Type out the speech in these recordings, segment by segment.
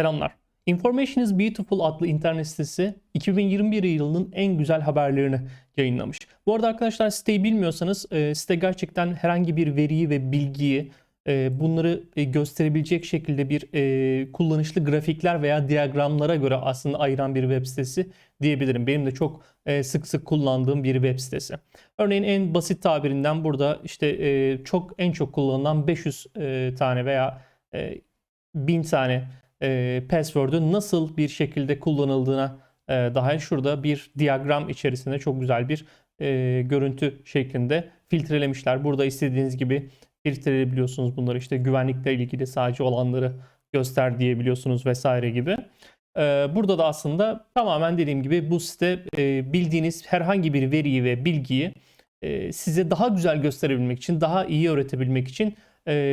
Selamlar. Information is Beautiful adlı internet sitesi 2021 yılının en güzel haberlerini yayınlamış. Bu arada arkadaşlar siteyi bilmiyorsanız e, site gerçekten herhangi bir veriyi ve bilgiyi e, bunları e, gösterebilecek şekilde bir kullanışlı grafikler veya diyagramlara göre aslında ayıran bir web sitesi diyebilirim. Benim de çok sık sık kullandığım bir web sitesi. Örneğin en basit tabirinden burada işte çok en çok kullanılan 500 e, tane veya e, 1000 tane e, password'ün nasıl bir şekilde kullanıldığına e, dair şurada bir diyagram içerisinde çok güzel bir e, görüntü şeklinde filtrelemişler. Burada istediğiniz gibi filtreleyebiliyorsunuz bunları işte güvenlikle ilgili sadece olanları göster diyebiliyorsunuz vesaire gibi. E, burada da aslında tamamen dediğim gibi bu site e, bildiğiniz herhangi bir veriyi ve bilgiyi e, size daha güzel gösterebilmek için, daha iyi öğretebilmek için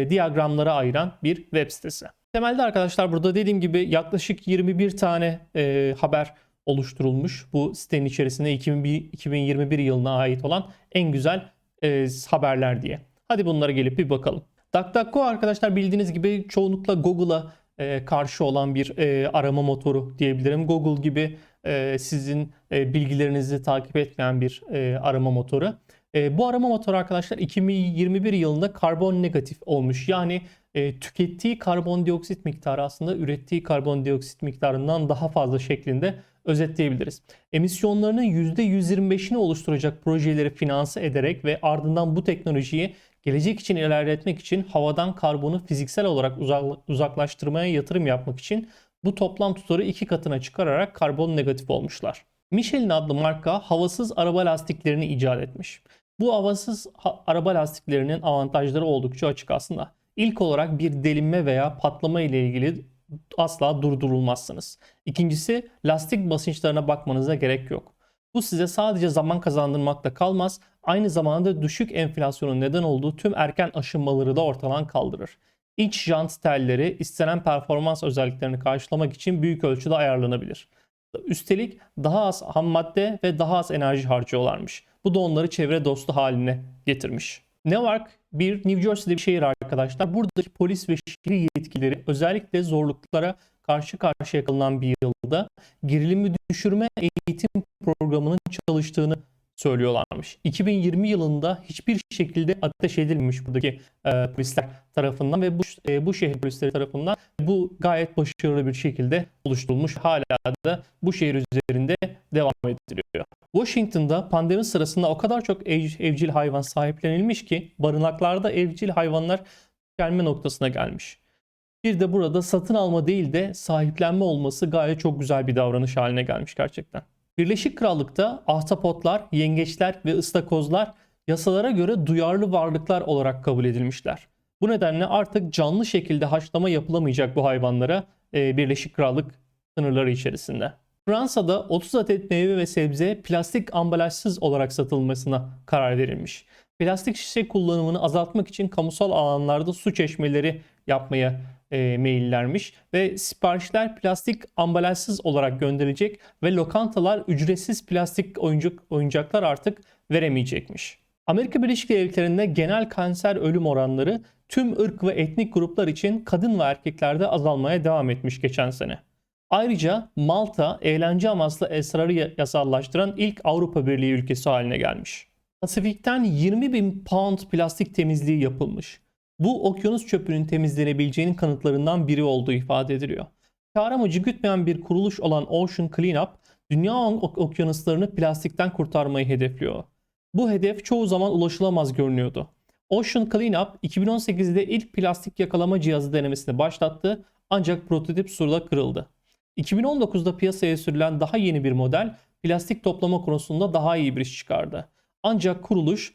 diyagramlara ayıran bir web sitesi. Temelde arkadaşlar burada dediğim gibi yaklaşık 21 tane e, haber oluşturulmuş. Bu sitenin içerisinde 2001, 2021 yılına ait olan en güzel e, haberler diye. Hadi bunlara gelip bir bakalım. DuckDuckGo arkadaşlar bildiğiniz gibi çoğunlukla Google'a e, karşı olan bir e, arama motoru diyebilirim. Google gibi e, sizin e, bilgilerinizi takip etmeyen bir e, arama motoru. E, bu arama motoru arkadaşlar 2021 yılında karbon negatif olmuş. Yani e, tükettiği karbondioksit miktarı aslında ürettiği karbondioksit miktarından daha fazla şeklinde özetleyebiliriz. Emisyonlarının %125'ini oluşturacak projeleri finanse ederek ve ardından bu teknolojiyi gelecek için ilerletmek için havadan karbonu fiziksel olarak uzaklaştırmaya yatırım yapmak için bu toplam tutarı iki katına çıkararak karbon negatif olmuşlar. Michelin adlı marka havasız araba lastiklerini icat etmiş. Bu havasız araba lastiklerinin avantajları oldukça açık aslında. İlk olarak bir delinme veya patlama ile ilgili asla durdurulmazsınız. İkincisi lastik basınçlarına bakmanıza gerek yok. Bu size sadece zaman kazandırmakla kalmaz, aynı zamanda düşük enflasyonun neden olduğu tüm erken aşınmaları da ortadan kaldırır. İç jant telleri istenen performans özelliklerini karşılamak için büyük ölçüde ayarlanabilir. Üstelik daha az ham madde ve daha az enerji harcıyorlarmış. Bu da onları çevre dostu haline getirmiş. Newark bir New Jersey'de bir şehir arkadaşlar. Buradaki polis ve şehir yetkileri özellikle zorluklara karşı karşıya kalınan bir yılda gerilimi düşürme eğitim programının çalıştığını söylüyorlarmış. 2020 yılında hiçbir şekilde ateş edilmemiş buradaki e, polisler tarafından ve bu e, bu şehir polisleri tarafından bu gayet başarılı bir şekilde oluşturulmuş. Hala da bu şehir üzerinde devam ediliyor. Washington'da pandemi sırasında o kadar çok ev, evcil hayvan sahiplenilmiş ki barınaklarda evcil hayvanlar gelme noktasına gelmiş. Bir de burada satın alma değil de sahiplenme olması gayet çok güzel bir davranış haline gelmiş gerçekten. Birleşik Krallık'ta ahtapotlar, yengeçler ve ıstakozlar yasalara göre duyarlı varlıklar olarak kabul edilmişler. Bu nedenle artık canlı şekilde haşlama yapılamayacak bu hayvanlara e, Birleşik Krallık sınırları içerisinde. Fransa'da 30 adet meyve ve sebze plastik ambalajsız olarak satılmasına karar verilmiş. Plastik şişe kullanımını azaltmak için kamusal alanlarda su çeşmeleri yapmaya e, maillermiş ve siparişler plastik ambalajsız olarak gönderilecek ve lokantalar ücretsiz plastik oyuncak, oyuncaklar artık veremeyecekmiş. Amerika Birleşik Devletleri'nde genel kanser ölüm oranları tüm ırk ve etnik gruplar için kadın ve erkeklerde azalmaya devam etmiş geçen sene. Ayrıca Malta eğlence amaçlı esrarı yasallaştıran ilk Avrupa Birliği ülkesi haline gelmiş. Pasifik'ten 20 bin pound plastik temizliği yapılmış. Bu okyanus çöpünün temizlenebileceğinin kanıtlarından biri olduğu ifade ediliyor. Kar amacı gütmeyen bir kuruluş olan Ocean Cleanup, dünya okyanuslarını plastikten kurtarmayı hedefliyor. Bu hedef çoğu zaman ulaşılamaz görünüyordu. Ocean Cleanup 2018'de ilk plastik yakalama cihazı denemesini başlattı ancak prototip suda kırıldı. 2019'da piyasaya sürülen daha yeni bir model plastik toplama konusunda daha iyi bir iş çıkardı. Ancak kuruluş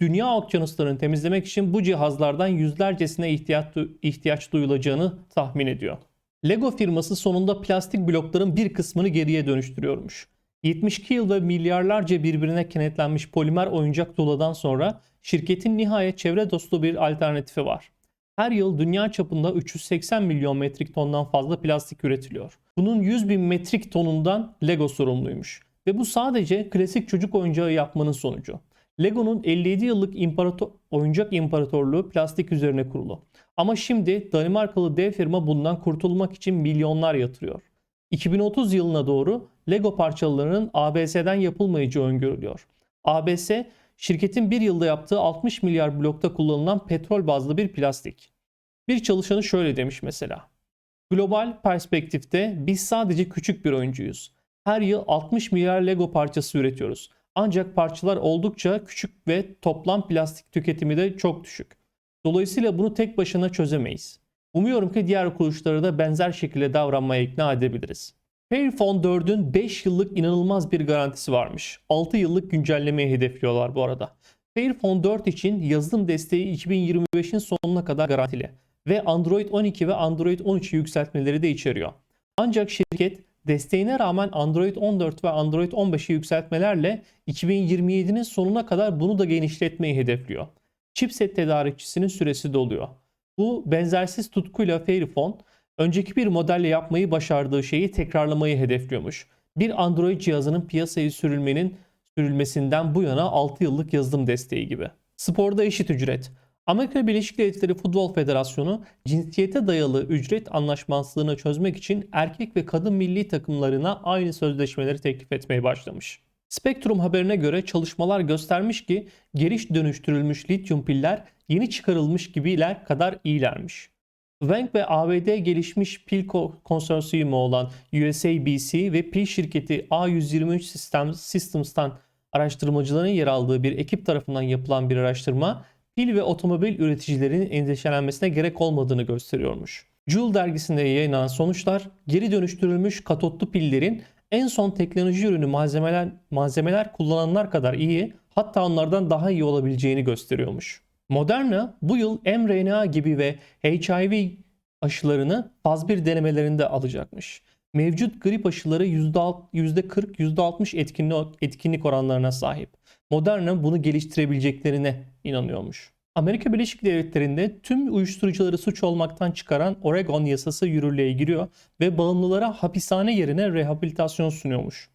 dünya okyanuslarını temizlemek için bu cihazlardan yüzlercesine ihtiyaç, duyulacağını tahmin ediyor. Lego firması sonunda plastik blokların bir kısmını geriye dönüştürüyormuş. 72 yıl ve milyarlarca birbirine kenetlenmiş polimer oyuncak tuğladan sonra şirketin nihayet çevre dostu bir alternatifi var. Her yıl dünya çapında 380 milyon metrik tondan fazla plastik üretiliyor. Bunun 100 bin metrik tonundan Lego sorumluymuş. Ve bu sadece klasik çocuk oyuncağı yapmanın sonucu. Lego'nun 57 yıllık imparator, oyuncak imparatorluğu plastik üzerine kurulu. Ama şimdi Danimarkalı dev firma bundan kurtulmak için milyonlar yatırıyor. 2030 yılına doğru Lego parçalarının ABS'den yapılmayacağı öngörülüyor. ABS, şirketin bir yılda yaptığı 60 milyar blokta kullanılan petrol bazlı bir plastik. Bir çalışanı şöyle demiş mesela. Global perspektifte biz sadece küçük bir oyuncuyuz. Her yıl 60 milyar Lego parçası üretiyoruz. Ancak parçalar oldukça küçük ve toplam plastik tüketimi de çok düşük. Dolayısıyla bunu tek başına çözemeyiz. Umuyorum ki diğer kuruluşları da benzer şekilde davranmaya ikna edebiliriz. Fairphone 4'ün 5 yıllık inanılmaz bir garantisi varmış. 6 yıllık güncellemeyi hedefliyorlar bu arada. Fairphone 4 için yazılım desteği 2025'in sonuna kadar garantili ve Android 12 ve Android 13 yükseltmeleri de içeriyor. Ancak şirket desteğine rağmen Android 14 ve Android 15'i yükseltmelerle 2027'nin sonuna kadar bunu da genişletmeyi hedefliyor. Chipset tedarikçisinin süresi doluyor. Bu benzersiz tutkuyla Fairphone önceki bir modelle yapmayı başardığı şeyi tekrarlamayı hedefliyormuş. Bir Android cihazının piyasaya sürülmenin sürülmesinden bu yana 6 yıllık yazılım desteği gibi. Sporda eşit ücret. Amerika Birleşik Devletleri Futbol Federasyonu cinsiyete dayalı ücret anlaşmazlığını çözmek için erkek ve kadın milli takımlarına aynı sözleşmeleri teklif etmeye başlamış. Spektrum haberine göre çalışmalar göstermiş ki geri dönüştürülmüş lityum piller yeni çıkarılmış gibiler kadar iyilermiş. Wank ve ABD gelişmiş pil konsorsiyumu olan USABC ve pil şirketi A123 System, Systems'tan araştırmacıların yer aldığı bir ekip tarafından yapılan bir araştırma pil ve otomobil üreticilerinin endişelenmesine gerek olmadığını gösteriyormuş. Joule dergisinde yayınlanan sonuçlar geri dönüştürülmüş katotlu pillerin en son teknoloji ürünü malzemeler, malzemeler kullananlar kadar iyi hatta onlardan daha iyi olabileceğini gösteriyormuş. Moderna bu yıl mRNA gibi ve HIV aşılarını faz 1 denemelerinde alacakmış. Mevcut grip aşıları %40-%60 etkinlik, etkinlik oranlarına sahip. Moderna bunu geliştirebileceklerine inanıyormuş. Amerika Birleşik Devletleri'nde tüm uyuşturucuları suç olmaktan çıkaran Oregon yasası yürürlüğe giriyor ve bağımlılara hapishane yerine rehabilitasyon sunuyormuş.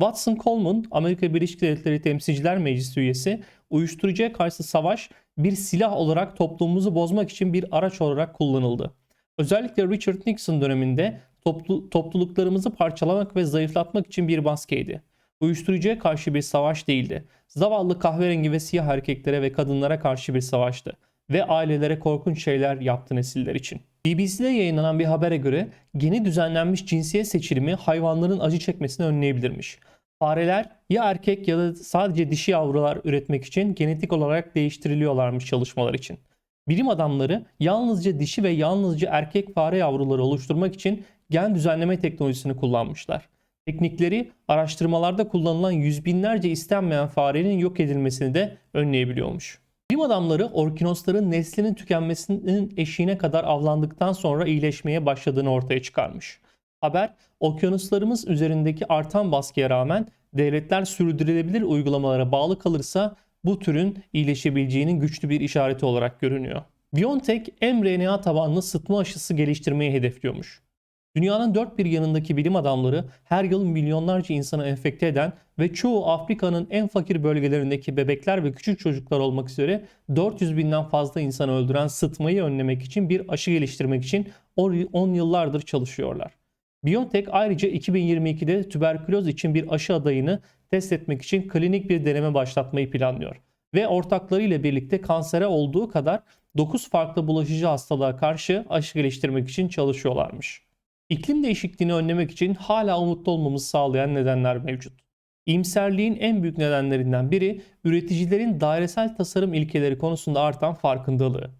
Watson Coleman, Amerika Birleşik Devletleri Temsilciler Meclisi üyesi, uyuşturucuya karşı savaş bir silah olarak toplumumuzu bozmak için bir araç olarak kullanıldı. Özellikle Richard Nixon döneminde toplu, topluluklarımızı parçalamak ve zayıflatmak için bir maskeydi. Uyuşturucuya karşı bir savaş değildi. Zavallı kahverengi ve siyah erkeklere ve kadınlara karşı bir savaştı ve ailelere korkunç şeyler yaptı nesiller için. BBC'de yayınlanan bir habere göre yeni düzenlenmiş cinsiyet seçilimi hayvanların acı çekmesini önleyebilirmiş. Fareler ya erkek ya da sadece dişi yavrular üretmek için genetik olarak değiştiriliyorlarmış çalışmalar için. Bilim adamları yalnızca dişi ve yalnızca erkek fare yavruları oluşturmak için gen düzenleme teknolojisini kullanmışlar. Teknikleri araştırmalarda kullanılan yüz binlerce istenmeyen farenin yok edilmesini de önleyebiliyormuş. Bilim adamları orkinosların neslinin tükenmesinin eşiğine kadar avlandıktan sonra iyileşmeye başladığını ortaya çıkarmış. Haber, okyanuslarımız üzerindeki artan baskıya rağmen devletler sürdürülebilir uygulamalara bağlı kalırsa bu türün iyileşebileceğinin güçlü bir işareti olarak görünüyor. BioNTech mRNA tabanlı sıtma aşısı geliştirmeyi hedefliyormuş. Dünyanın dört bir yanındaki bilim adamları her yıl milyonlarca insanı enfekte eden ve çoğu Afrika'nın en fakir bölgelerindeki bebekler ve küçük çocuklar olmak üzere 400 binden fazla insanı öldüren sıtmayı önlemek için bir aşı geliştirmek için 10 yıllardır çalışıyorlar. BioNTech ayrıca 2022'de tüberküloz için bir aşı adayını test etmek için klinik bir deneme başlatmayı planlıyor. Ve ortaklarıyla birlikte kansere olduğu kadar 9 farklı bulaşıcı hastalığa karşı aşı geliştirmek için çalışıyorlarmış. İklim değişikliğini önlemek için hala umutlu olmamızı sağlayan nedenler mevcut. İyimserliğin en büyük nedenlerinden biri üreticilerin dairesel tasarım ilkeleri konusunda artan farkındalığı.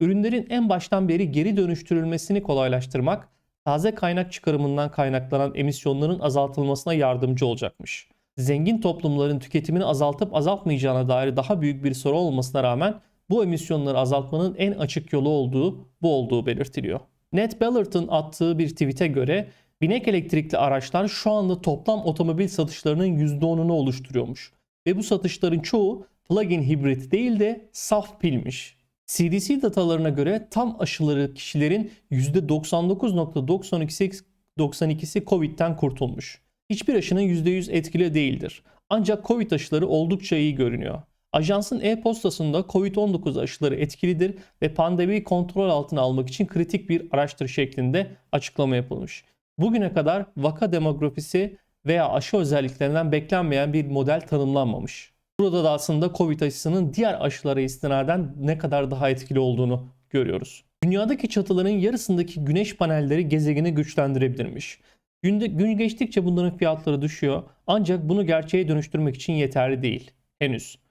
Ürünlerin en baştan beri geri dönüştürülmesini kolaylaştırmak, taze kaynak çıkarımından kaynaklanan emisyonların azaltılmasına yardımcı olacakmış. Zengin toplumların tüketimini azaltıp azaltmayacağına dair daha büyük bir soru olmasına rağmen bu emisyonları azaltmanın en açık yolu olduğu bu olduğu belirtiliyor. Ned Ballard'ın attığı bir tweet'e göre binek elektrikli araçlar şu anda toplam otomobil satışlarının %10'unu oluşturuyormuş. Ve bu satışların çoğu plug-in hibrit değil de saf pilmiş. CDC datalarına göre tam aşıları kişilerin %99.92'si Covid'den kurtulmuş. Hiçbir aşının %100 etkili değildir. Ancak Covid aşıları oldukça iyi görünüyor. Ajansın e-postasında COVID-19 aşıları etkilidir ve pandemiyi kontrol altına almak için kritik bir araçtır şeklinde açıklama yapılmış. Bugüne kadar vaka demografisi veya aşı özelliklerinden beklenmeyen bir model tanımlanmamış. Burada da aslında Covid aşısının diğer aşılara istinaden ne kadar daha etkili olduğunu görüyoruz. Dünyadaki çatıların yarısındaki güneş panelleri gezegeni güçlendirebilirmiş. Günde, gün geçtikçe bunların fiyatları düşüyor ancak bunu gerçeğe dönüştürmek için yeterli değil. Henüz.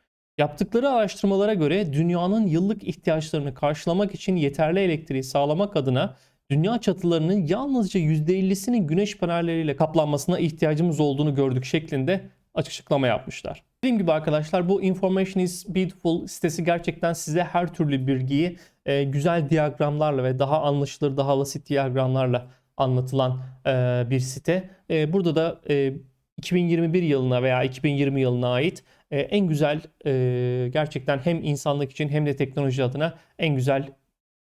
Yaptıkları araştırmalara göre dünyanın yıllık ihtiyaçlarını karşılamak için yeterli elektriği sağlamak adına dünya çatılarının yalnızca %50'sinin güneş panelleriyle kaplanmasına ihtiyacımız olduğunu gördük şeklinde açıklama yapmışlar. Dediğim gibi arkadaşlar bu Information is Beautiful sitesi gerçekten size her türlü bilgiyi e, güzel diyagramlarla ve daha anlaşılır, daha basit diyagramlarla anlatılan e, bir site. E, burada da e, 2021 yılına veya 2020 yılına ait e, en güzel e, gerçekten hem insanlık için hem de teknoloji adına en güzel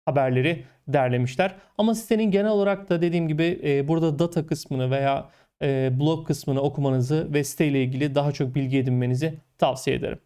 haberleri derlemişler. Ama sitenin genel olarak da dediğim gibi e, burada data kısmını veya blog kısmını okumanızı ve siteyle ilgili daha çok bilgi edinmenizi tavsiye ederim.